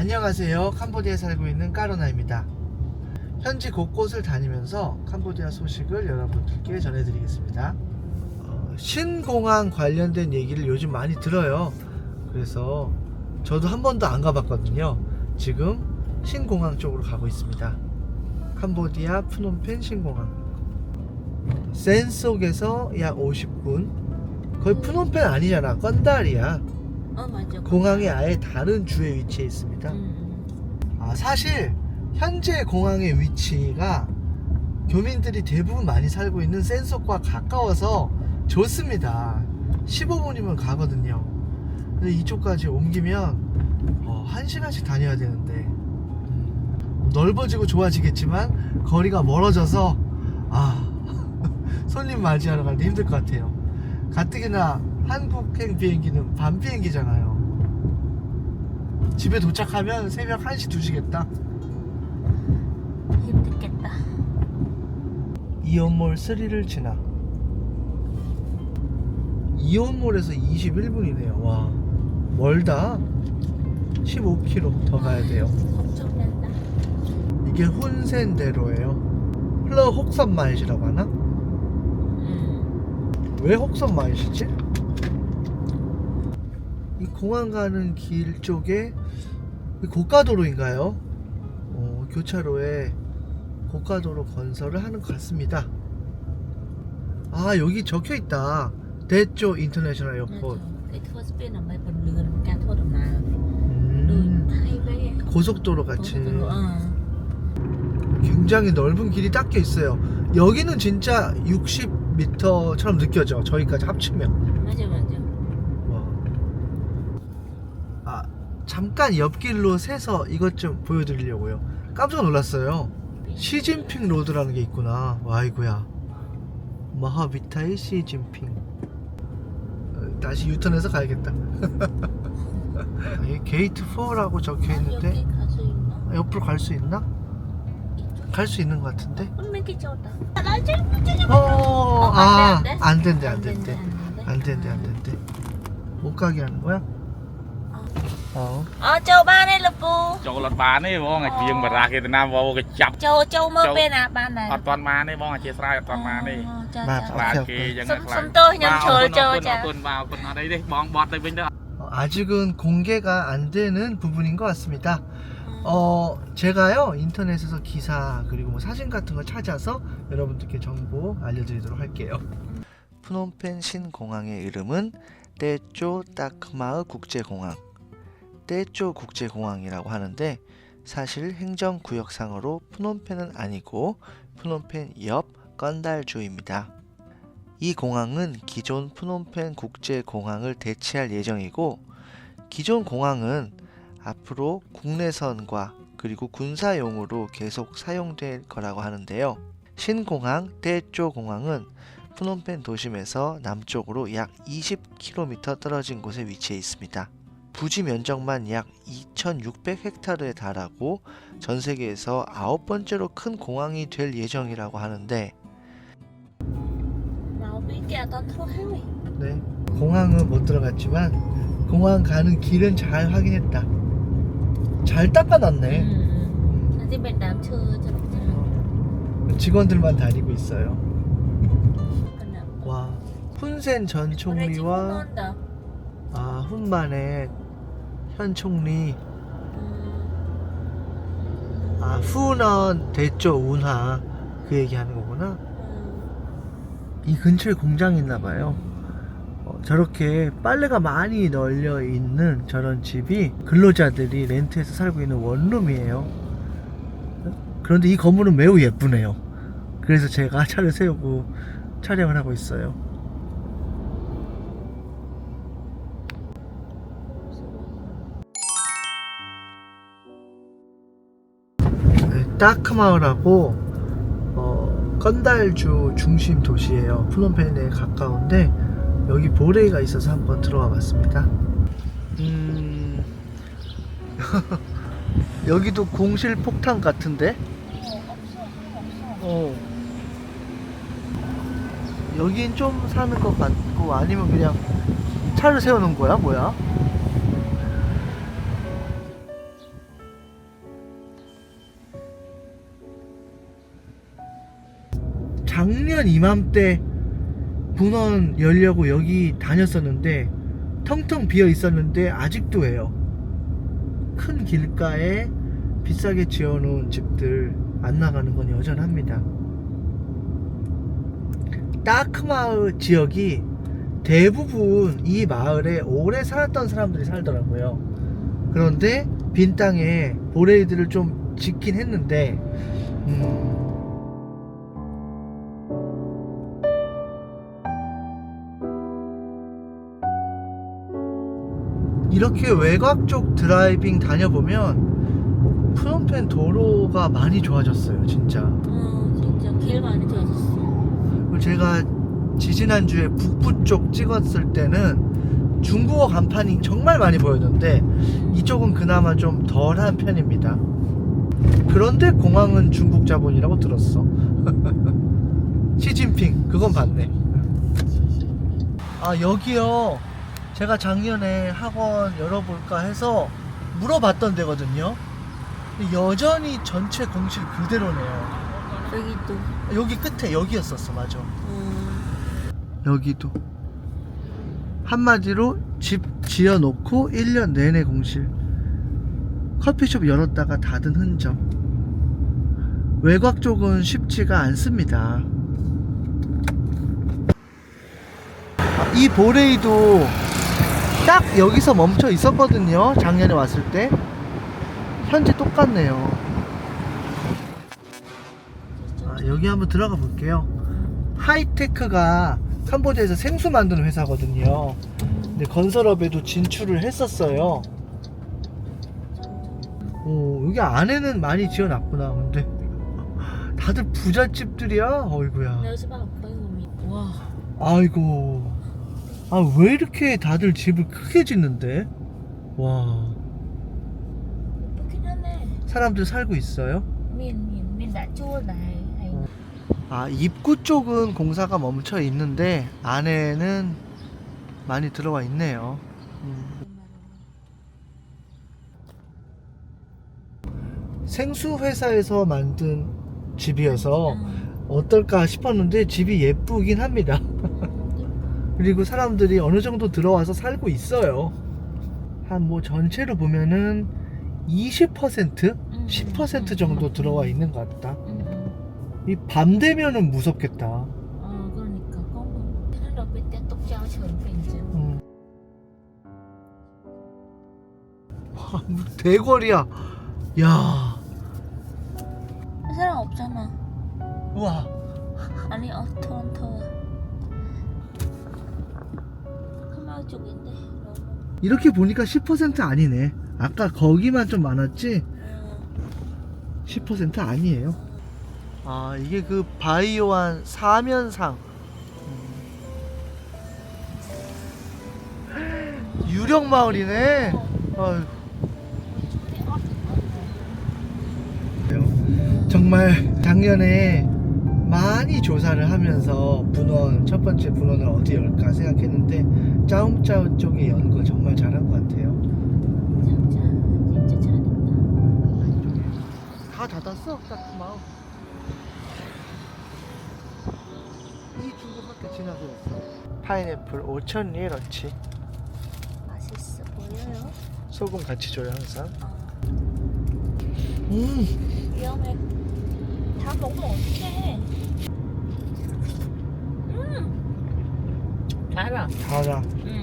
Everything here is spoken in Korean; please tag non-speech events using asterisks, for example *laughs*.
안녕하세요. 캄보디아에 살고 있는 까로나입니다. 현지 곳곳을 다니면서 캄보디아 소식을 여러분들께 전해드리겠습니다. 어, 신공항 관련된 얘기를 요즘 많이 들어요. 그래서 저도 한 번도 안 가봤거든요. 지금 신공항 쪽으로 가고 있습니다. 캄보디아 프놈펜 신공항. 센 속에서 약 50분. 거의 프놈펜 아니잖아. 건달이야. 어 맞아. 공항이 아예 다른 주에 위치해 있습니다. 음. 아, 사실 현재 공항의 위치가 교민들이 대부분 많이 살고 있는 센속과 가까워서 좋습니다. 15분이면 가거든요. 근데 이쪽까지 옮기면 어, 1시간씩 다녀야 되는데 음, 넓어지고 좋아지겠지만 거리가 멀어져서 아 *laughs* 손님 맞이하러 가는데 힘들 것 같아요. 가뜩이나 한국행 비행기는 밤 비행기잖아요. 집에 도착하면 새벽 1시 2시겠다. 힘들겠다. 이온몰 3를 지나 이온몰에서 21분이네요. 와 멀다. 15km 더 가야 돼요. 난다. 이게 훈센대로예요. 플러 혹선 마일이라고 하나? 음. 왜 혹선 마일이지? 이 공항 가는 길 쪽에 이 고가도로인가요? 어, 교차로에 고가도로 건설을 하는 것 같습니다. 아 여기 적혀 있다. 대조 인터내셔널 에어포트. đồng nào 음, 고속도로 같이 ờ 굉장히 넓은 길이 닦여 있어요. 여기는 진짜 60m처럼 느껴져. 저기까지 합치면. 맞아 맞아 와. 아 잠깐 옆길로 새서 이것 좀 보여드리려고요. 깜짝 놀랐어요. 시진핑 로드라는 게 있구나. 와 아이고야. 마하비타의 시진핑. 어, 다시 유턴해서 가야겠다. *laughs* 게이트 4라고 적혀 있는데 이렇게 갈수 있나? 옆으로 갈 수 있나? 갈수 있는 것 같은데? 어, 아, 안 돼, 안된 대, 안 안 된대, 된대. 안 된대. 안 된대, 안 된대. 못 가게 하는 거야? 어. ờ châu ba đây là phu ចូលអត់បានទេបងអាជាងបារាគេទៅណាវគេចាប់ châu châu mơ Châu. bên à ban này អត់ទាន់បានទេបងអធិស្ឋានអត់ទាន់បានទេ Ờ, cha, Mà cha. ខ្លាច អូខេ គេអញ្ចឹង សុំ ខ្លាច សុំទោសខ្ញុំជ្រុលចូលចា អរគុណបាទអរគុណអត់អីទេបងបត់ទៅវិញទៅ 어, 아직은 공개가 안 되는 부분인 것 같습니다. 어, 제가요, 인터넷에서 기사, 그리고 뭐 사진 같은 거 찾아서 여러분들께 정보 알려드리도록 할게요. 프놈펜 신공항의 이름은 떼쪼 따크마흐 국제공항. 떼쪼 국제공항이라고 하는데, 사실 행정구역상으로 프놈펜은 아니고, 프놈펜 옆 건달주입니다. 이 공항은 기존 프놈펜 국제공항을 대체할 예정이고 기존 공항은 앞으로 국내선과 그리고 군사용으로 계속 사용될 거라고 하는데요. 신공항 떼쪼 공항은 프놈펜 도심에서 남쪽으로 약 20km 떨어진 곳에 위치해 있습니다. 부지 면적만 약 2,600헥타르에 달하고 전 세계에서 아홉 번째로 큰 공항이 될 예정이라고 하는데 네. 공항은 못 들어갔지만 공항 가는 길은 잘 확인했다. 잘 닦아놨네. Chơi cho nó chơi. 직원들만 다니고 있어요. 와, 훈센 전 총리와. 아, 훈만의 현 총리, Ừ. 아, 후넌 대조 운하 그 얘기하는 거구나. Ừ. 이 근처에 공장이 있나 봐요. 어, 저렇게 빨래가 많이 널려 있는 저런 집이 근로자들이 렌트해서 살고 있는 원룸이에요. 그런데 이 건물은 매우 예쁘네요. 그래서 제가 *laughs* 차를 세우고 촬영을 하고 있어요. 네, 따크마을하고 어, 건달주 중심 도시예요. 프놈펜에 가까운데 여기 보레가 있어서 한번 들어와 봤습니다. 음... *laughs* 여기도 공실 폭탄 같은데? 어. 여긴 좀 사는 것 같고 아니면 그냥 차를 세우는 거야 뭐야? 작년 이맘때 분원 열려고 여기 다녔었는데 텅텅 비어 있었는데 아직도 해요. 큰 길가에 비싸게 지어놓은 집들 안 나가는 건 여전합니다. 따크마을 지역이 대부분 이 마을에 오래 살았던 사람들이 살더라고요. 그런데 빈 땅에 보레이드를 좀 짓긴 했는데, 음, 이렇게 외곽 쪽 드라이빙 다녀보면 프놈펜 도로가 많이 좋아졌어요, 진짜. 어, 진짜 길 많이 좋아졌어. 그리고 제가 지지난주에 북부 쪽 찍었을 때는 중국어 간판이 정말 많이 보였는데 이쪽은 그나마 좀 덜한 편입니다. 그런데 공항은 중국 자본이라고 들었어. *laughs* 시진핑 그건 봤네. 아 여기요. 제가 작년에 학원 열어볼까 해서 물어봤던 데거든요. 근데 여전히 전체 공실 그대로네요. 여기 또. 여기 끝에 여기였었어 맞아 어, 여기도 한마디로 집 지어놓고 1년 내내 공실 커피숍 열었다가 닫은 흔적 외곽 쪽은 쉽지가 않습니다 아, 이 보레이도 딱 여기서 멈춰 있었거든요 작년에 왔을 때 현재 똑같네요 아, 여기 한번 들어가 볼게요. 하이테크가 캄보디아에서 생수 만드는 회사거든요. 근데 건설업에도 진출을 했었어요. 오, 여기 안에는 많이 지어놨구나. 근데 다들 부잣집들이야. 어이구야. 아이고. 아, 왜 이렇게 다들 집을 크게 짓는데? 와. 사람들 살고 있어요? Miền miền miền đã chua này. Hay 아, 입구 쪽은 공사가 멈춰 있는데 안에는 많이 들어와 있네요. 음. 생수 회사에서 만든 집이어서 어떨까 싶었는데 집이 예쁘긴 합니다. 그리고 사람들이 어느 정도 들어와서 살고 있어요. 한 뭐 전체로 보면은 20%? 10% 정도 들어와 있는 것 같다. Ừ, ừ. 이밤 되면은 무섭겠다. Ờ, 그러니까 chứ. 음. 와, 뭐 대궐이야. 야, 사람 없잖아. 우와. 아니 어. 카 쪽인데. 이렇게 보니까 10% 아니네. 아까 거기만 좀 많았지? 어, 10% 아니에요. 아, 이게 그 바이오한 사면상. 음. 유령 마을이네. 아유. 정말 작년에 많이 조사를 하면서 분원 첫 번째 분원을 어디 열까 생각했는데 짜움짜우 쪽에 연 거 정말 잘한 것 같아요. 진짜 진짜 잘했다. 다 닫았어 딱 마음. 이 중국밖에 지나서 왔어. 파인애플 5천 리러치 맛있어 보여요? 소금 같이 줘요 항상. 어. 음 위험해. 다 먹으면 어떡해. 음. 달아. 달아. 응.